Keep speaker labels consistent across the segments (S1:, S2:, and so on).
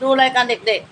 S1: ดูรายการเด็กๆ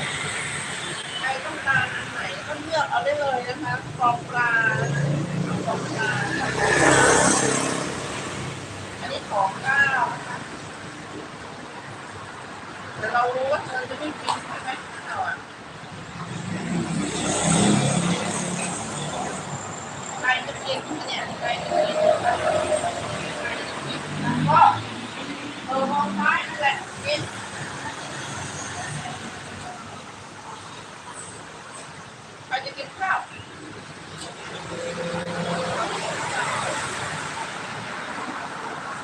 S1: ลือกเอาได้เลยนะคะกองปลากองปลาอันนี้ของเก้านะคะแต่เรารู้ว่าเธอจะไม่กินใช่ไหมเราอะใครจะกินเนี่ยใครจะกินเนี่ยก็เออมองซ้ายนั่นแหละกิน ใคร จะกินข้าว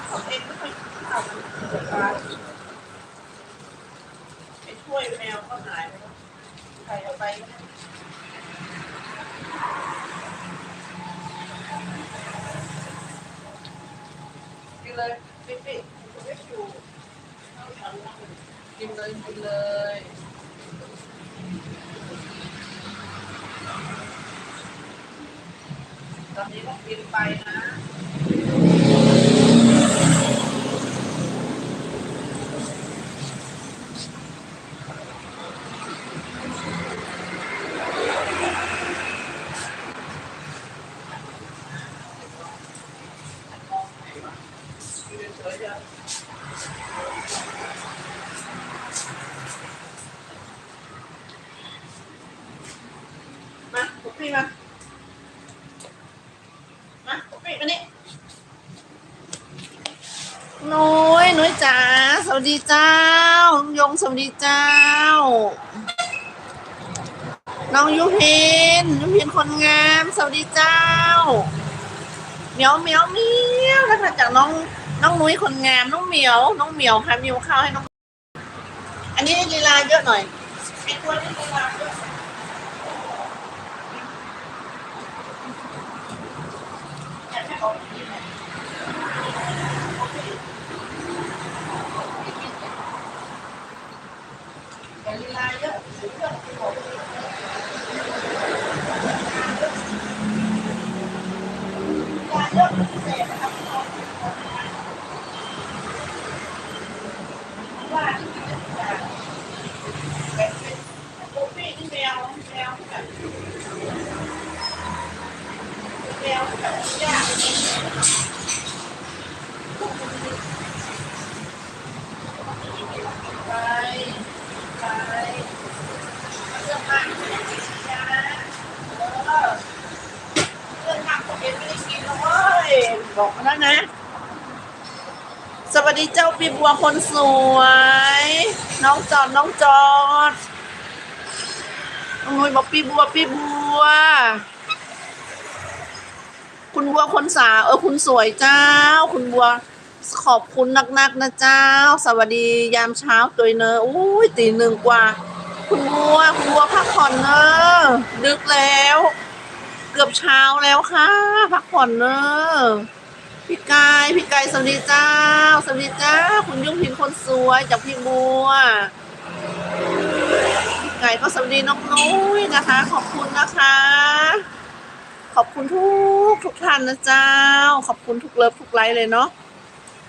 S1: ผมเองไม่เคยกินข้าวมันร้านไอ้ถ้วยแมวก็หายไปแล้วใครเอาไปกินเลยปิ๊ปิ๊กคุณไม่อยู่กินเลยกินเลย ตอนนี้ก็กินไปนะมาปุ๊กพี่มานี่ นุ้ยนุ้ยจ๋าสวัสดีเจ้าน้องยงสวัสดีเจ้า น้องยุพินยุพินคนงามสวัสดีเจ้าเหมียวเหมียวเหมียวนะคะจากน้องน้องนุ้ยคนงามน้องเหมียวน้องเหมียวค่ะมิวข้าวให้น้อง อันนี้ลีลาเยอะหน่อยไอ้ตัวนี้ลีลาเยอะ อยากให้ออกกินเนี่ยอย่าลีลาเยอะเดี๋ยวเพื่อนจะบอกลีลาเยอะเสียนะครับว่าที่มันจะแบบเป็นโคฟี่ที่แมวแมวแบบแมวแบบยาก ไปไปเรื่องมากไม่ได้กินยาเออเรื่องมากผมเองไม่ได้กินแล้วเว้ย บอกมาแล้วนะ สวัสดีเจ้าปีบัวคนสวย น้องจอดน้องจอดน้องนุ้ยบอกปีบัวปีบัว คุณบัวคนสาวเออคุณสวยเจ้า คุณบัวขอบคุณนักๆนะเจ้า สวัสดียามเช้าตัวเนออุ้ยตีหนึ่งกว่า คุณบัวคุณบัวพักผ่อนเนอดึกแล้ว เกือบเช้าแล้วค่ะ พักผ่อนเนอ พี่กายพี่กายสวัสดีเจ้า สวัสดีเจ้า คุณยุ่งพินคนสวยจากพี่บัวพี่กายก็สวัสดีน้องนุ้ยนะคะ ขอบคุณนะคะ ขอบคุณทุกทุกท่านนะเจ้า ขอบคุณทุกเลิฟทุกไลค์เลยเนาะ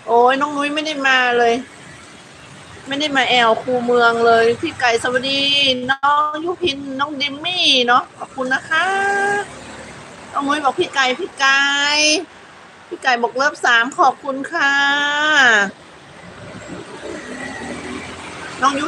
S1: โอ้ยน้องนุ้ยไม่ได้มาเลย ไม่ได้มาแอลคูเมืองเลย พี่ไก่สวัสดีน้องยุพินน้องดิมมี่เนาะขอบคุณนะคะน้องนุ้ยบอกพี่ไก่พี่ไก่ พี่ไก่บอกเลิฟสามขอบคุณค่ะ น้องยุ